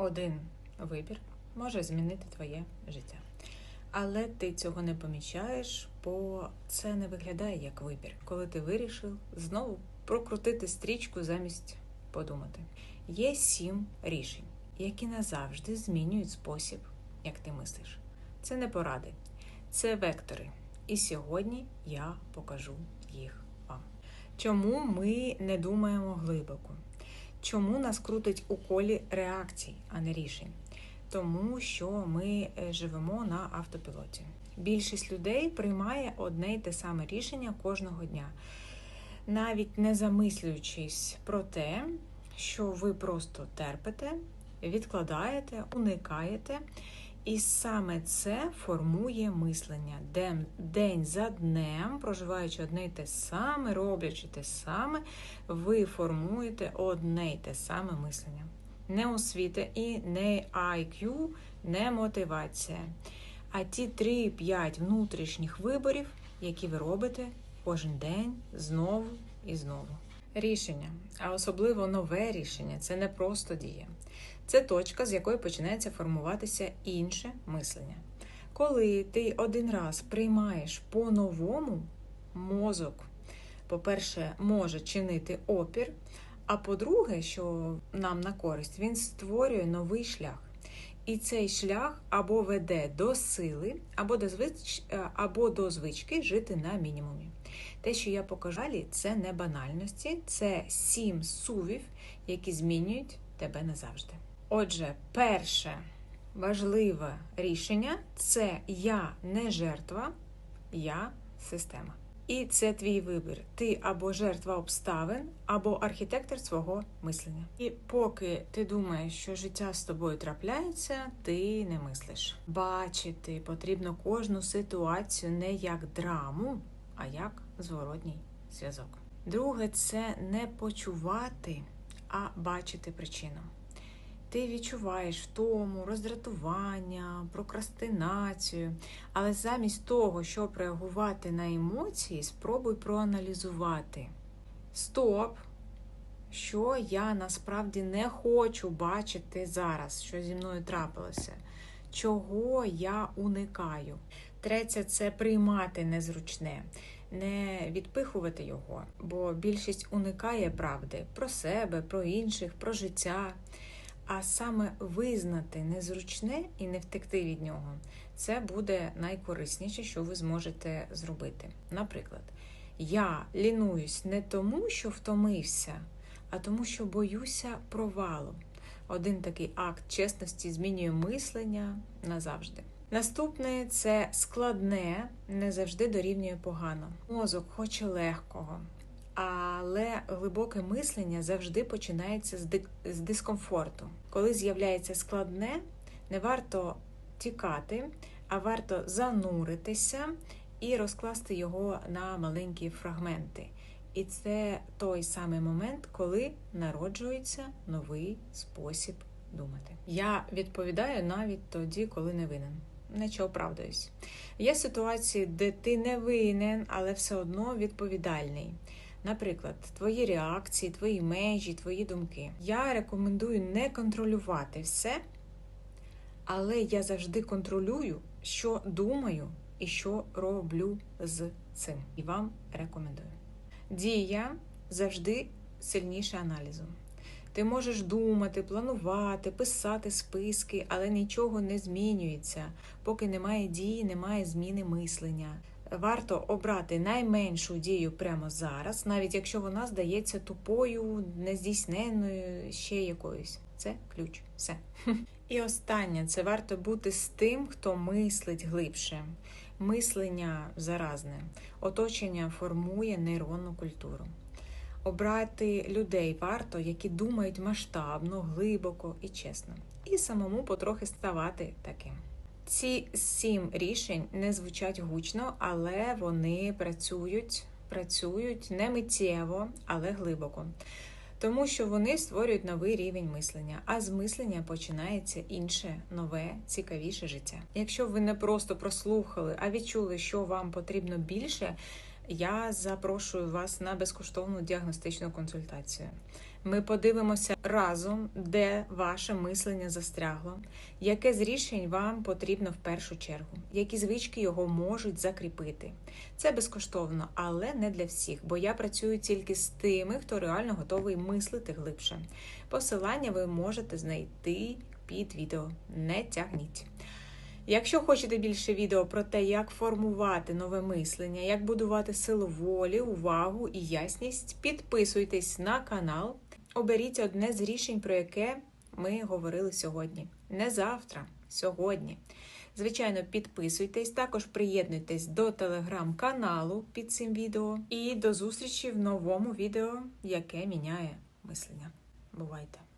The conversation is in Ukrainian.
Один вибір може змінити твоє життя. Але ти цього не помічаєш, бо це не виглядає як вибір, коли ти вирішив знову прокрутити стрічку замість подумати. Є сім рішень, які назавжди змінюють спосіб, як ти мислиш. Це не поради, це вектори. І сьогодні я покажу їх вам. Чому ми не думаємо глибоко? Чому нас крутить у колі реакцій, а не рішень? Тому що ми е, живемо на автопілоті. Більшість людей приймає одне й те саме рішення кожного дня, навіть не замислюючись про те, що ви просто терпите, відкладаєте, уникаєте. І саме це формує мислення день, за днем, проживаючи одне й те саме, роблячи те саме, ви формуєте одне й те саме мислення. Не освіта і не IQ, не мотивація. А ті 3-5 внутрішніх виборів, які ви робите кожен день знову і знову. Рішення, а особливо нове рішення це не просто дія. Це точка, з якої починається формуватися інше мислення. Коли ти один раз приймаєш по-новому, мозок, по-перше, може чинити опір, а по-друге, що нам на користь, він створює новий шлях. І цей шлях або веде до сили, або до звич... або до звички жити на мінімумі. Те, що я покажу, це не банальності, це сім сувів, які змінюють тебе назавжди. Отже, перше важливе рішення це я не жертва, я система. І це твій вибір. Ти або жертва обставин, або архітектор свого мислення. І поки ти думаєш, що життя з тобою трапляється, ти не мислиш. Бачити потрібно кожну ситуацію не як драму, а як зворотній зв'язок. Друге, це не почувати, а бачити причину. Ти відчуваєш втому, роздратування, прокрастинацію, але замість того, щоб реагувати на емоції, спробуй проаналізувати. Стоп! Що я насправді не хочу бачити зараз, що зі мною трапилося, чого я уникаю. Третє це приймати незручне, не відпихувати його, бо більшість уникає правди про себе, про інших, про життя. А саме визнати незручне і не втекти від нього, це буде найкорисніше, що ви зможете зробити. Наприклад, я лінуюсь не тому, що втомився, а тому, що боюся провалу. Один такий акт чесності змінює мислення назавжди. Наступне це складне, не завжди дорівнює погано. Мозок хоче легкого. Але глибоке мислення завжди починається з дискомфорту. Коли з'являється складне, не варто тікати, а варто зануритися і розкласти його на маленькі фрагменти. І це той самий момент, коли народжується новий спосіб думати. Я відповідаю навіть тоді, коли не винен. Нечого оправдуюсь. Є ситуації, де ти не винен, але все одно відповідальний. Наприклад, твої реакції, твої межі, твої думки. Я рекомендую не контролювати все, але я завжди контролюю, що думаю і що роблю з цим. І вам рекомендую. Дія завжди сильніше аналізу. Ти можеш думати, планувати, писати списки, але нічого не змінюється, поки немає дії, немає зміни мислення варто обрати найменшу дію прямо зараз, навіть якщо вона здається тупою, нездійсненною, ще якоюсь. Це ключ. Все. І останнє це варто бути з тим, хто мислить глибше. Мислення заразне, оточення формує нейронну культуру. Обрати людей варто, які думають масштабно, глибоко і чесно, і самому потрохи ставати таким. Ці сім рішень не звучать гучно, але вони працюють, працюють не миттєво, але глибоко. Тому що вони створюють новий рівень мислення, а з мислення починається інше, нове, цікавіше життя. Якщо ви не просто прослухали, а відчули, що вам потрібно більше, я запрошую вас на безкоштовну діагностичну консультацію. Ми подивимося разом, де ваше мислення застрягло, яке з рішень вам потрібно в першу чергу, які звички його можуть закріпити. Це безкоштовно, але не для всіх, бо я працюю тільки з тими, хто реально готовий мислити глибше. Посилання ви можете знайти під відео. Не тягніть. Якщо хочете більше відео про те, як формувати нове мислення, як будувати силу волі, увагу і ясність, підписуйтесь на канал, оберіть одне з рішень, про яке ми говорили сьогодні. Не завтра, сьогодні. Звичайно, підписуйтесь, також приєднуйтесь до телеграм-каналу під цим відео і до зустрічі в новому відео, яке міняє мислення. Бувайте!